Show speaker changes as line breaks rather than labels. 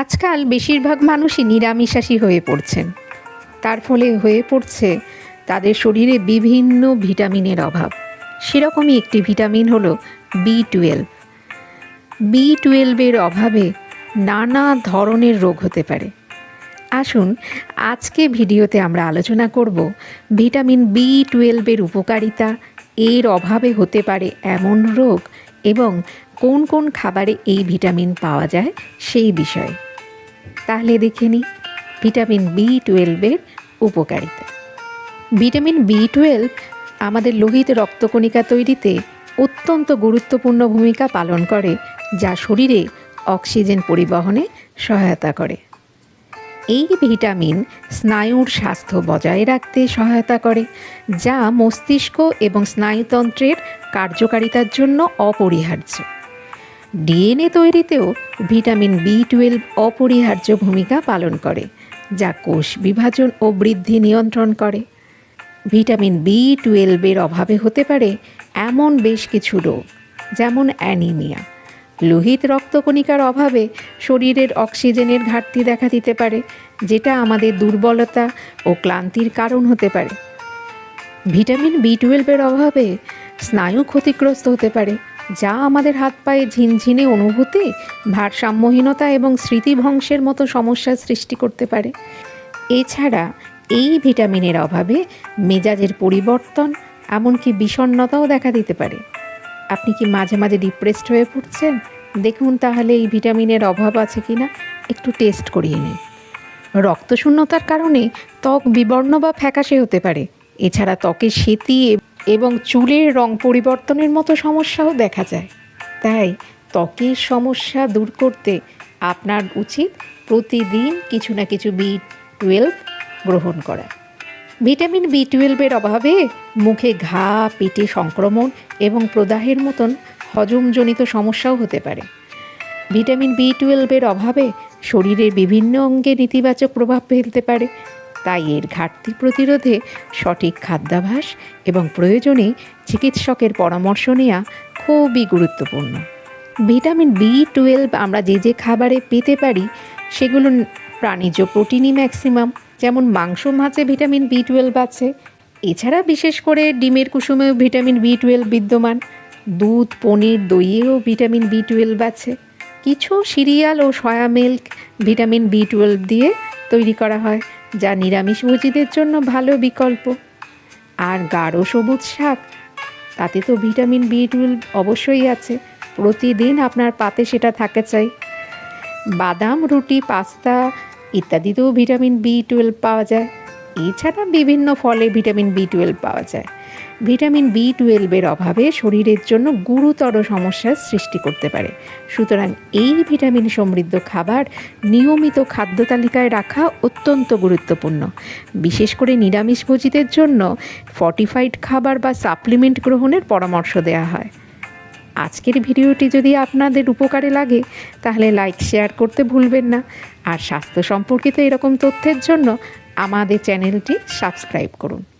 আজকাল বেশিরভাগ মানুষই নিরামিষাশী হয়ে পড়ছেন। তার ফলে হয়ে পড়ছে তাদের শরীরে বিভিন্ন ভিটামিনের অভাব। সেরকমই একটি ভিটামিন হলো বি টুয়েলভ। বি টুয়েলভের অভাবে নানা ধরনের রোগ হতে পারে। আসুন, আজকে ভিডিওতে আমরা আলোচনা করব ভিটামিন বি টুয়েলভের উপকারিতা, এর অভাবে হতে পারে এমন রোগ এবং কোন কোন খাবারে এই ভিটামিন পাওয়া যায় সেই বিষয়ে। তাহলে দেখে নিই ভিটামিন বি টুয়েলভের উপকারিতা। ভিটামিন বি টুয়েলভ আমাদের লোহিত রক্তকণিকা তৈরিতে অত্যন্ত গুরুত্বপূর্ণ ভূমিকা পালন করে, যা শরীরে অক্সিজেন পরিবহনে সহায়তা করে। এই ভিটামিন স্নায়ুর স্বাস্থ্য বজায় রাখতে সহায়তা করে, যা মস্তিষ্ক এবং স্নায়ুতন্ত্রের কার্যকারিতার জন্য অপরিহার্য। ডিএনএ তৈরিতেও ভিটামিন বি টুয়েলভ অপরিহার্য ভূমিকা পালন করে, যা কোষ বিভাজন ও বৃদ্ধি নিয়ন্ত্রণ করে। ভিটামিন বি টুয়েলভের অভাবে হতে পারে এমন বেশ কিছু রোগ, যেমন অ্যানিমিয়া। লোহিত রক্তকণিকার অভাবে শরীরের অক্সিজেনের ঘাটতি দেখা দিতে পারে, যেটা আমাদের দুর্বলতা ও ক্লান্তির কারণ হতে পারে। ভিটামিন বি টুয়েলভের অভাবে স্নায়ু ক্ষতিগ্রস্ত হতে পারে যা আমাদের হাত পায়ে ঝিনঝিনে অনুভূতি, ভারসাম্যহীনতা এবং স্মৃতিভংশের মতো সমস্যার সৃষ্টি করতে পারে। এছাড়া এই ভিটামিনের অভাবে মেজাজের পরিবর্তন, এমনকি বিষণ্ণতাও দেখা দিতে পারে। আপনি কি মাঝে মাঝে ডিপ্রেসড হয়ে পড়ছেন? দেখুন তাহলে এই ভিটামিনের অভাব আছে কি না একটু টেস্ট করিয়ে নিন। রক্তশূন্যতার কারণে ত্বক বিবর্ণ বা ফ্যাকাশে হতে পারে। এছাড়া ত্বকের সেতি এবং চুলের রং পরিবর্তনের মতো সমস্যাও দেখা যায়। তাই ত্বকের সমস্যা দূর করতে আপনার উচিত প্রতিদিন কিছু না কিছু বি টুয়েলভ গ্রহণ করা। ভিটামিন বি টুয়েলভের অভাবে মুখে ঘা, পেটে সংক্রমণ এবং প্রদাহের মতন হজমজনিত সমস্যাও হতে পারে। ভিটামিন বি টুয়েলভের অভাবে শরীরের বিভিন্ন অঙ্গে নেতিবাচক প্রভাব ফেলতে পারে। তাই এর ঘাটতি প্রতিরোধে সঠিক খাদ্যাভ্যাস এবং প্রয়োজনে চিকিৎসকের পরামর্শ নেওয়া খুবই গুরুত্বপূর্ণ। ভিটামিন বি টুয়েলভ আমরা যে যে খাবারে পেতে পারি, সেগুলো প্রাণীজ প্রোটিনই ম্যাক্সিমাম, যেমন মাংস মাছে ভিটামিন বি টুয়েলভ আছে। এছাড়া বিশেষ করে ডিমের কুসুমেও ভিটামিন বি টুয়েলভ বিদ্যমান। দুধ, পনির, দইয়েও ভিটামিন বি টুয়েলভ আছে। কিছু সিরিয়াল ও soya milk vitamin B twelve দিয়ে তৈরি করা হয়। যা নিরামিষভোজীদের জন্য ভালো বিকল্প। আর গাঢ় সবুজ শাক, তাতে তো ভিটামিন বি টুয়েলভ অবশ্যই আছে। প্রতিদিন আপনার পাতে সেটা থাকে চাই। বাদাম, রুটি, পাস্তা ইত্যাদিতেও ভিটামিন বি টুয়েলভ পাওয়া যায়। এছাড়া বিভিন্ন ফলে ভিটামিন বি টুয়েলভ পাওয়া যায়। ভিটামিন বি টুয়েলভের অভাবে শরীরের জন্য গুরুতর সমস্যার সৃষ্টি করতে পারে। সুতরাং এই ভিটামিন সমৃদ্ধ খাবার নিয়মিত খাদ্য তালিকায় রাখা অত্যন্ত গুরুত্বপূর্ণ। বিশেষ করে নিরামিষভোজীদের জন্য ফর্টিফাইড খাবার বা সাপ্লিমেন্ট গ্রহণের পরামর্শ দেওয়া হয়। আজকের ভিডিওটি যদি আপনাদের উপকারে লাগে, তাহলে লাইক শেয়ার করতে ভুলবেন না। আর স্বাস্থ্য সম্পর্কিত এরকম তথ্যের জন্য আমাদের চ্যানেলটি সাবস্ক্রাইব করুন।